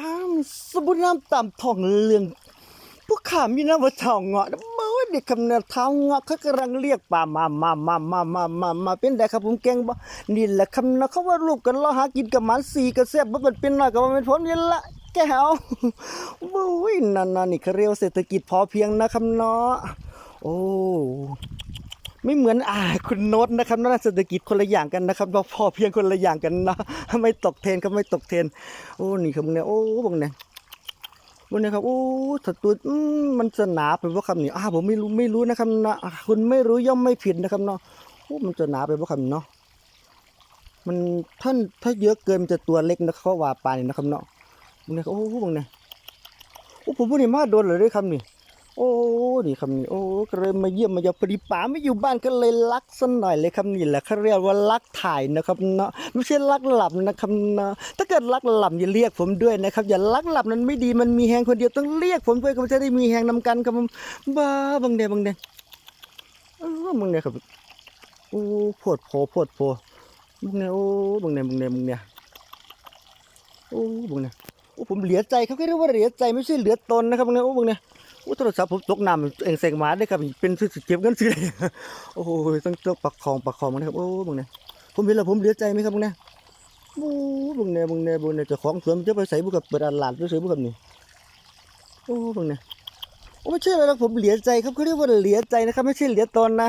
อ้ามสมบุน้ำตามทองเรื่องพวกขามีน้ำว่าเท่าเงาะเมื่อเด็กคำนิดเท้าเงาะเขากำลังเรียกป่ามามามามามามามาเป็นได้ครับผมเก่งบ่นี่แหละคำนะเขาว่าลูกกันเราหากินกับหมันสีกระแซบบ่มันเป็นน้อยกับว่าเป็นผมนี่ละแก้วบุ้ยนั่นๆนี่เขาเรียกเศรษฐกิจพอเพียงนะครับเนาะโอ้ ไม่เหมือนอ่าคุณโน้ตนะครับนั่นเศรษฐกิจคนละอย่างกันนะครับเราพอเพียงคนละอย่างกันนะไม่ตกเทรนก็ไม่ตกเทนโอ้นี่ครับมึงเนี่ยโอ้บังเนี่ยบังเนี่ยครับโอ้ถ้าตัวมันจะหนาไปว่าคำนี้อ่าผมไม่รู้ไม่รู้นะครับนะคุณไม่รู้ย่อมไม่ผิดนะครับเนาะโอ้มันจะหนาไปว่าคำนี้เนาะมันท่านถ้าเยอะเกินมันจะตัวเล็กนะเขาว่าปลานี่นะครับเนาะบังเนี่ยโอ้บังเนี่ยโอ้ผมพูดนี่มาโดนเลยด้วยคำนี้ นี่คำนี้โอ้ก็เลยมาเยี่ยมมายาพอดีป๋าไม่อยู่บ้านก็เลยรักสันหน่อยเลยคำนี้แหละเขาเรียกว่ารักถ่ายนะครับเนาะไม่ใช่รักหลับนะครับเนาะถ้าเกิดรักหลับอย่าเรียกผมด้วยนะครับ อย่ารักหลับนั้นไม่ดีมันมีแหงคนเดียวต้องเรียกผมด้วยก็จะได้มีแหงนำกันครับบ้าบังเดบังเดเออบังเดครับโอ้ปวดโผปวดโผบังเดโอ้บังเดบังเดบังเดโอ้บังเดโอ้ผมเหลียใจเขาแค่เรียกว่าเหลียใจไม่ใช่เหลือตนนะครับบังเดโอ้บังเด โอ้โทรศัพท์ผมตกน้ำเองเสงมาได้ครับเป็นสิเก็บเงินซื้อได้โอ้โหต้องต้องปักคองปักคองมันะครับโอ้บึงเนี่ยผมเห็นแล้วผมเหลือใจไหมครับบึงเนี่ยบูบึงเนี่ยบึงเนี่ยบึงเนี่ยเจ้าของสวนจะไปใส่บุกับเปิดร้านหลานไปซื้อบุกับนี่โอ้บึงเนี่ยโอ้ไม่ใช่แล้วผมเหลือใจครับเขาเรียกว่าเหลือใจนะครับ ไม่ใช่เหลือตอนนะ